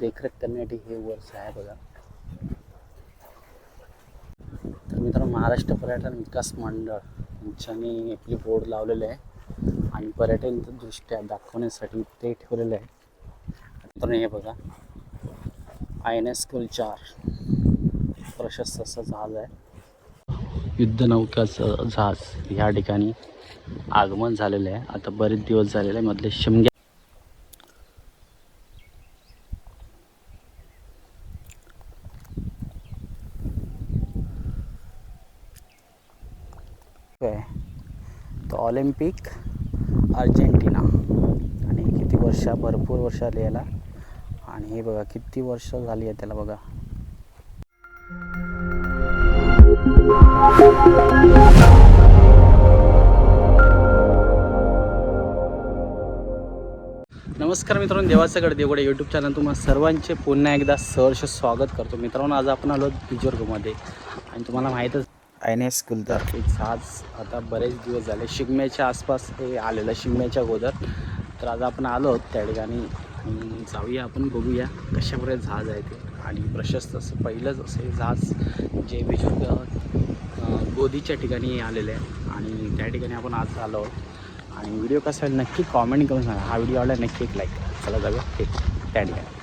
देखरेख करण्यासाठी हे वर्ष आहे बघा। तर मित्रांनो महाराष्ट्र पर्यटन विकास मंडळ यांच्यानी आपली बोर्ड लावलेले आहे आणि पर्यटन दृष्ट्या दाखवण्यासाठी ते ठेवलेलं आहे. मित्रांनो हे बघा. आय एन एस चार. प्रशस्त असं जहाज आहे. युद्धनौकाचं जहाज ह्या ठिकाणी आगमन झालेलं आहे. आता बरेच दिवस झालेले आहे मधले शिमग्या आहे. तो ऑलिम्पिक अर्जेंटिना. आणि किती वर्ष भरपूर वर्ष आली याला. आणि हे बघा किती वर्ष झाली आहे त्याला बघा. नमस्कार मित्रांनो देवाचं गड देवगडे यूट्यूब चॅनल तुम्हाला सर्वांचे पुन्हा एकदा सहर्ष स्वागत करतो. मित्रांनो आज आपण आलो बिजोर्गमध्ये. आणि तुम्हाला माहीतच एन एस कुलदार एक जहाज आता बरेच दिवस झाले. शिगम्याच्या आसपास हे आलेलं शिगम्याच्या अगोदर. तर आज आपण आलो आहोत त्या ठिकाणी आणि जाऊया आपण बघूया कशाप्रकारे जहाज आहे ते. आणि प्रशस्त असं पहिलंच असं जहाज जे अं, गोदीच्या ठिकाणी आलेले आहे. आणि त्या ठिकाणी आपण आज आलो आहोत. आणि व्हिडिओ कसा आहे नक्की कॉमेंट करून सांगा. हा व्हिडिओ आवडला नक्की एक लाईक करा. चला जाऊया. ते त्या ठिकाणी.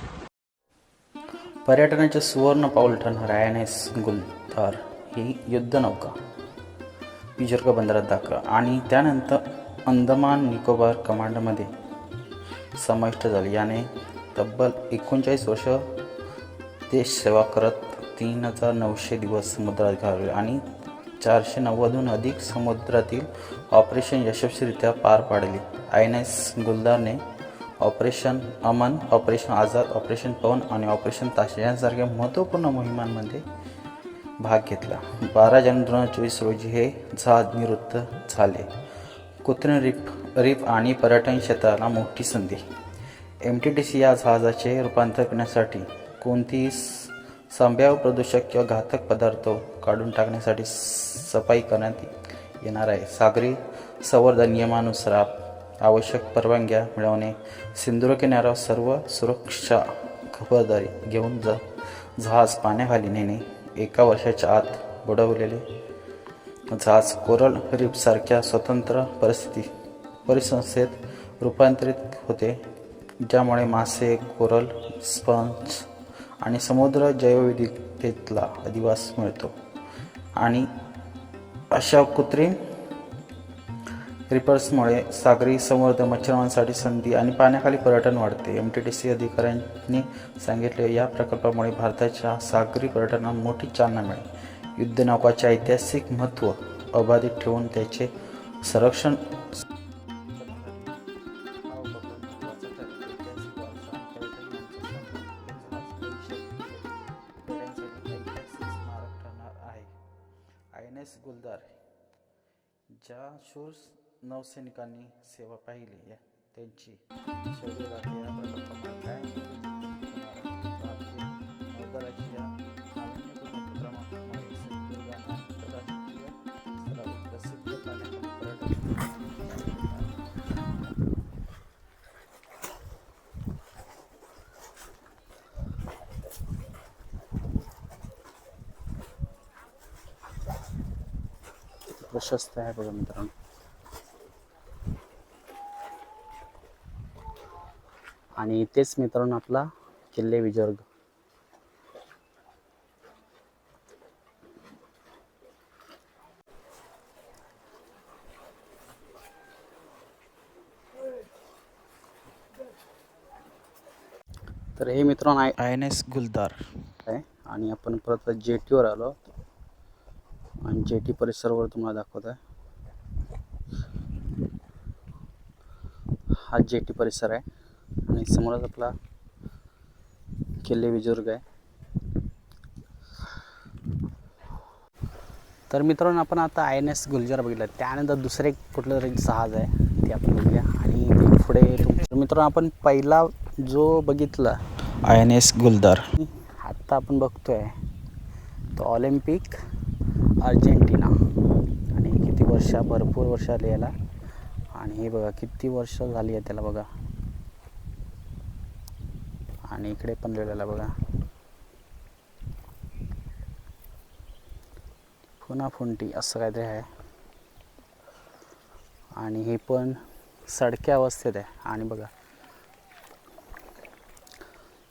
पर्यटनाचे सुवर्ण पाऊल ठरणार आय एन एस गुलदार ही युद्धनौका बिजर्ग बंदरात दाखल आणि त्यानंतर अंदमान निकोबार कमांडमध्ये समाविष्ट झाली. याने तब्बल एकोणचाळीस वर्ष देश सेवा करत तीन हजार नऊशे दिवस समुद्रात घालवले आणि चारशे नव्वदहून अधिक समुद्रातील ऑपरेशन यशस्वीरित्या पार पाडले. I N S गुलदारने operation Aman operation Azad operation Pawan आणि ऑपरेशन ताशे यांसारख्या महत्त्वपूर्ण मोहिमांमध्ये भाग घेतला. बारा जानेवारी दोन हजार चोवीस रोजी हे जहाज निवृत्त झाले. कृत्रिम रिफ रिप आणि पर्यटन क्षेत्राला मोठी संधी. एम टी टी सी या जहाजाचे रूपांतर करण्यासाठी कोणतीही संभाव्य प्रदूषक किंवा घातक पदार्थ काढून टाकण्यासाठी सफाई करण्यात येणार आहे? सागरी संवर्धन नियमानुसार आवश्यक परवानग्या मिळवणे सिंधुदुर्ग किनाऱ्यावर सर्व सुरक्षा खबरदारी घेऊन ज जहाज पाण्याखाली नेणे एका वर्षाच्या आत बुडवलेले. म्हणजे जहाज कोरल रीफसारख्या स्वतंत्र परिस्थिती परिसंस्थेत रूपांतरित होते ज्यामुळे मासे कोरल स्पंज आणि समुद्र जैवविविधतेतला अधिवास मिळतो. आणि अशा कृत्रिम रिपर्समुळे सागरी संवर्धन मच्छरमांसाठी संधी आणि पाण्याखाली पर्यटन वाढते. एम टी डी सी अधिकाऱ्यांनी सांगितले या प्रकल्पामुळे भारताच्या सागरी पर्यटनाला मोठी चालना मिळेल. युद्धनौकाचे ऐतिहासिक महत्त्व अबाधित ठेवून त्याचे संरक्षण शूर नौसैनिकांनी सेवा पाहिली आहे त्यांची शौर्यगाथा या प्रकल्पामुळे काय भारतीय नौदलाची या नाविन्यपूर्ण उपक्रमामुळे सिंधुदुर्गांना आंतरराष्ट्रीय स्तरावर प्रसिद्ध करण्यासाठी पर्यटन प्रशस्त आहे बघा मित्रांनो आणि तेच मित्रांनो आपला किल्ले विजर्ग. तर हे मित्रांनो आय आय एन एस गुलदार. आहे. आणि आपण परत जेटीवर आलो. आणि जेटी परिसरावर तुम्हाला दाखवत आहे. हा जेटी परिसर आहे. आणि समोरच आपला किल्ले विजुर्ग आहे. तर मित्रांनो आपण आता आय एन एस गुलजार बघितलं. त्यानंतर दुसरे कुठलं तरी जहाज आहे ते आपण बघूया. आणि पुढे मित्रांनो आपण पहिला जो बघितला आय एन एस गुलदार आत्ता आपण बघतोय तो ऑलिम्पिक अर्जेंटिना. आणि किती वर्ष भरपूर वर्ष आली याला. आणि हे बघा किती वर्ष झाली आहे त्याला बघा. आणि इकडे पण लिहिलेलं बघा. पुन्हा फुंटी असं काहीतरी आहे. आणि हे पण सडक्या अवस्थेत आहे. आणि बघा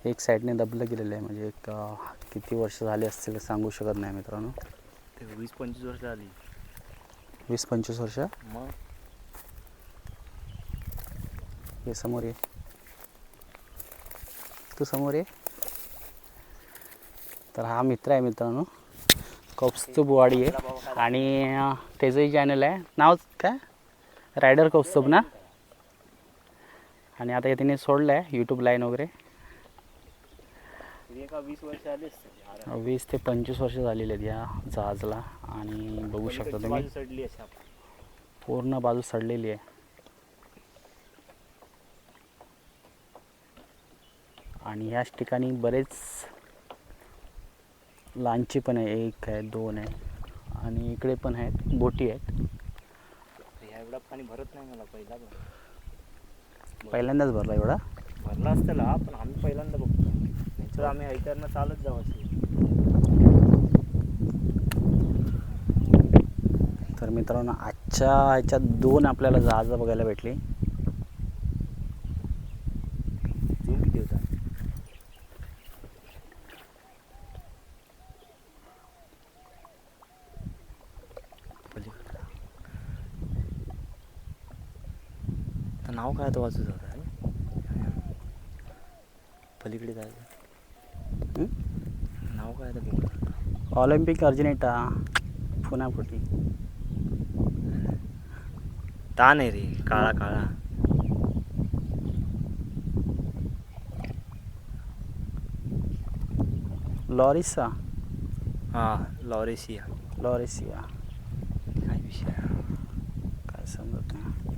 एक साईडने दबलं गेलेलं आहे. म्हणजे एक किती वर्ष झाली असतील सांगू शकत नाही मित्रांनो. ते वीस पंचवीस वर्ष आली वीस पंचवीस वर्ष? मग? हे समोर ये. तू समोर ये तर हा मित्र आहे मित्रांनो. कौस्तुभ वाडी आहे. आणि त्याचंही चॅनल आहे. नाव काय? रायडर कौस्तुभ ना? आणि आता हे तिने सोडलं आहे यूट्यूब लाईन वगैरे. वीस ते पंचवीस वर्ष झालेली आहेत या जहाजला. आणि बघू शकता तुम्ही. पूर्ण बाजू सडलेली आहे. आणि ह्याच ठिकाणी बरेच लहानची पण आहे एक आहे दोन आहे आणि इकडे पण आहेत बोटी आहेत. ह्या एवढा पाणी भरत नाही मला पहिला पण. पहिल्यांदाच भरला एवढा? भरला असतं हा पण आम्ही पहिल्यांदा बघतो. नाहीतर आम्ही ऐकरनं चालत जाऊ असे तर मित्रांनो आजच्या ह्याच्यात दोन आपल्याला जहाजं बघायला भेटली. किती होता नाव काय तो वाचू होता पलीकडे जायचं. हं? नाव काय आता बघू ऑलिम्पिक अर्जिनेटा पुन्हा पोटी ताण आहे रे काळा काळा. लॉरिसा. हा लॉरेसिया. लॉरेसिया. काय विषय काय समजत नाही.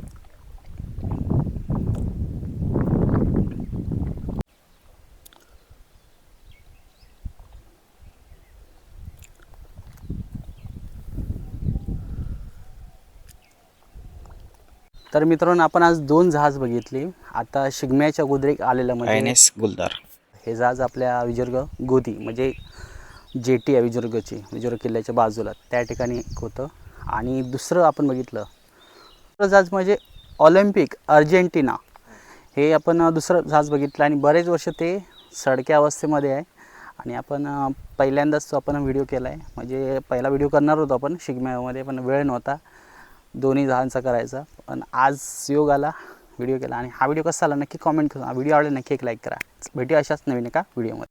तर मित्रांनो आपण आज दोन जहाज बघितली. आता शिगम्याच्या गुजरेक आलेलं म्हणजे एस गुलदार. हे जहाज आपल्या विजर्ग गोदी म्हणजे जेटी आहे विजर्गची विजर्ग किल्ल्याच्या बाजूला. त्या ठिकाणी एक होतं. आणि दुसरं आपण बघितलं. दुसरं जहाज म्हणजे ऑलिम्पिक अर्जेंटिना. हे आपण दुसरं जहाज बघितलं आणि बरेच वर्ष ते सडक्या अवस्थेमध्ये आहे. आणि आपण पहिल्यांदाच तो आपण व्हिडिओ केला आहे म्हणजे पहिला व्हिडिओ करणार होतो आपण शिगम्यामध्ये पण वेळ नव्हता. दोन्ही जहांचा करायचा. पण आज योग आला व्हिडिओ केला. आणि हा व्हिडिओ कसा आला नक्की कॉमेंट करा व्हिडिओ आवडला नक्की एक लाईक करा. भेटूया अशाच नवीन एका व्हिडिओमध्ये